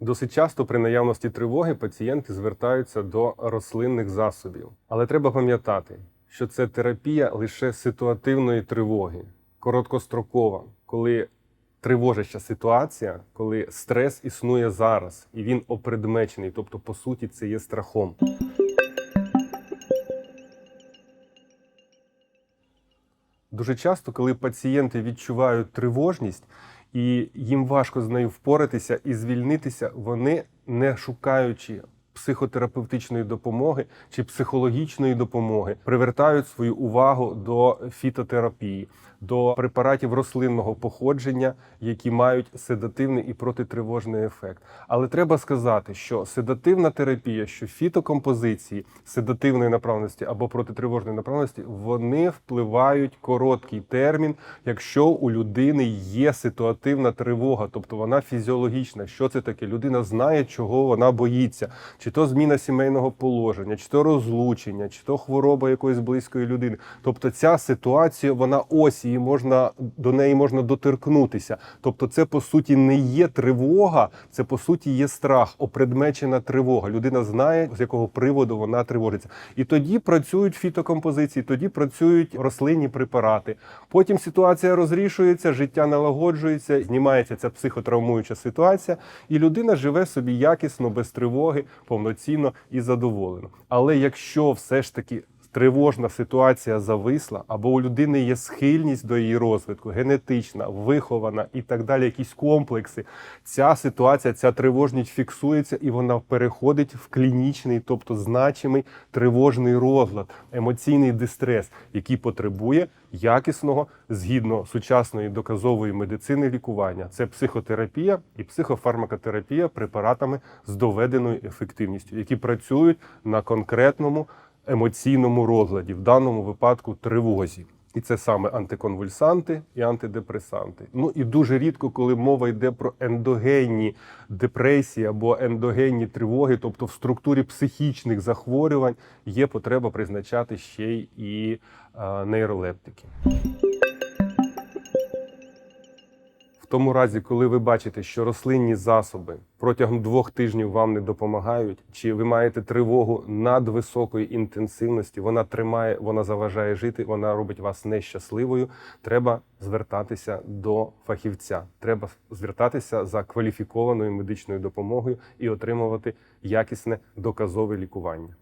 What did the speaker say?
Досить часто при наявності тривоги пацієнти звертаються до рослинних засобів. Але треба пам'ятати, що це терапія лише ситуативної тривоги, короткострокова, коли тривожаща ситуація, коли стрес існує зараз, і він опредмечений, тобто, по суті, це є страхом. Дуже часто, коли пацієнти відчувають тривожність і їм важко з нею впоратися і звільнитися, вони не шукаючи психотерапевтичної допомоги чи психологічної допомоги, привертають свою увагу до фітотерапії, до препаратів рослинного походження, які мають седативний і протитривожний ефект. Але треба сказати, що седативна терапія, що фітокомпозиції седативної направленості або протитривожної направленості, вони впливають короткий термін, якщо у людини є ситуативна тривога, тобто вона фізіологічна. Що це таке? Людина знає, чого вона боїться, чи то зміна сімейного положення, чи то розлучення, чи то хвороба якоїсь близької людини. Тобто ця ситуація, вона ось її можна до неї можна доторкнутися. Тобто, це по суті не є тривога, це по суті є страх, опредмечена тривога. Людина знає, з якого приводу вона тривожиться. І тоді працюють фітокомпозиції, тоді працюють рослинні препарати. Потім ситуація розрішується, життя налагоджується, знімається ця психотравмуюча ситуація, і людина живе собі якісно, без тривоги, повноцінно і задоволено. Але якщо все ж таки тривожна ситуація зависла, або у людини є схильність до її розвитку, генетична, вихована і так далі, якісь комплекси. Ця ситуація, ця тривожність фіксується і вона переходить в клінічний, тобто значимий тривожний розлад, емоційний дистрес, який потребує якісного згідно сучасної доказової медицини лікування. Це психотерапія і психофармакотерапія препаратами з доведеною ефективністю, які працюють на конкретному емоційному розладі, в даному випадку тривозі. І це саме антиконвульсанти і антидепресанти. Ну і дуже рідко, коли мова йде про ендогенні депресії або ендогенні тривоги, тобто в структурі психічних захворювань, є потреба призначати ще й е, нейролептики. Тому разі, коли ви бачите, що рослинні засоби протягом двох тижнів вам не допомагають, чи ви маєте тривогу надвисокої інтенсивності, вона тримає, вона заважає жити, вона робить вас нещасливою. Треба звертатися до фахівця. Треба звертатися за кваліфікованою медичною допомогою і отримувати якісне доказове лікування.